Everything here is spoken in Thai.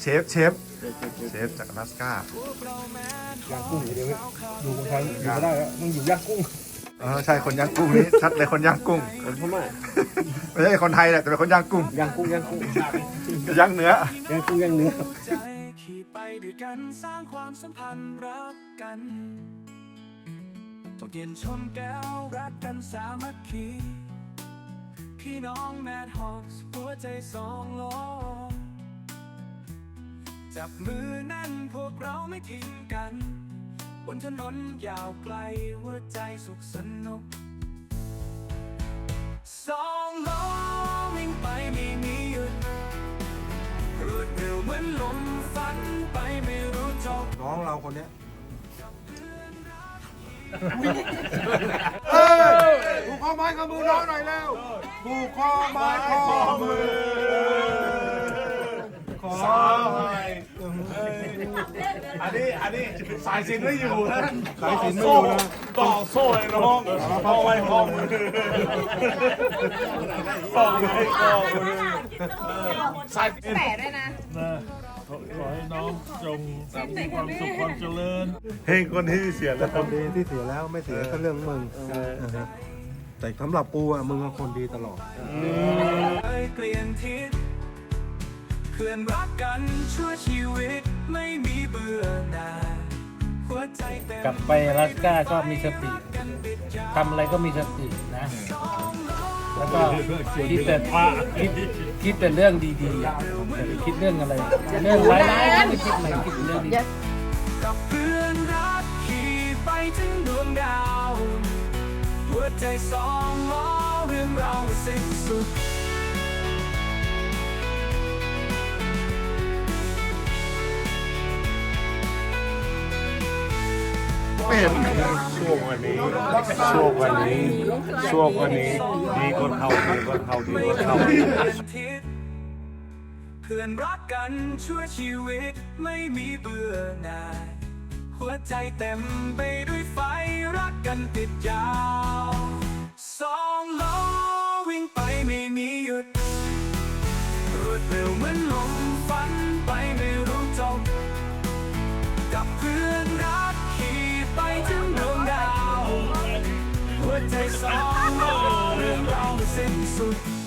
เชฟเชฟเชฟจากอลาสก้าย่างกุ้งอย่างเดียวดูคนไทยอยู่ไม่ได้แล้วต้องอยู่ย่างกุ้งเออใช่คนย่างกุ้งนี่ชัดเลยคนย่างกุ้งคนพม่าไม่ใช่คนไทยแหละแต่เป็นคนย่างกุ้งย่างกุ้งย่างกุ้งย่างเนื้อย่างกุ้งย่างเนื้อใจขี่ไปด้วยกันสร้างความสัมพันธ์รักกันต้องเย็นชนแก้วรักกันสามัคคีพี่น้องแมดฮอกส์หัวใจสองล้อ จับมือแนั่นพวกเราไม่ทิ้งกัน บนถนนยาวไกลหัวใจสุขสนุกสองล้อวิ่งไปไม่มีหยุดรวดเร็วเหมือนลมฝันไปไม่รู้จบน้องเราคนเนี้ยผูกข้อไม้ข้อมือน้องหน่อยเร็วผูกข้อไม้ข้อมือ อันนี้อันนี้สายสินไม่อยู่นะสายสินไม่อยู่นะต่อโซ่เลยน้องต่อไว้ข้อมือต่อไว้ข้อมือสายแปะด้วยนะนะขอขอให้น้องจงมีความสุขความเจริญเพลงคนที่เสียแล้วคนดีที่เสียแล้วไม่เสียก็เรื่องมึงาฮะแต่สำหรับกูอะมึงก็คนดีตลอดเคยเปลี่ยนทิศเพื่อนรักกันชั่วชีวิต กลับไปอลาสก้าก็มีสติทำอะไรก็มีสตินะ แล้วก็คิดแต่คิดคิดแต่เรื่องดีๆอย่าไปคิดเรื่องอะไร เรื่องร้ายๆก็ไม่คิดอะไรคิดเรื่องดีกับเพื่อนรักขี่ไปถึงดวงดาว หัวใจสองล้อเรื่องเราวสิ้นสุด เห็นช่วงวันนี้ช่วงวันนี้ช่วงวันนี้ดีคนเฮาดีคนเฮาดีคนเฮาทิศเพื่อนรักกันชั่วชีวิตไม่มีเบื่อหน่ายหัวใจเต็มไปด้วยไฟรักกันติดยาวสองล้อวิ่งไปไม่มีหยุดรวดเร็วเหมือนลมฝันไปไม่รู้จบกับเพื่อน สิ้นสุด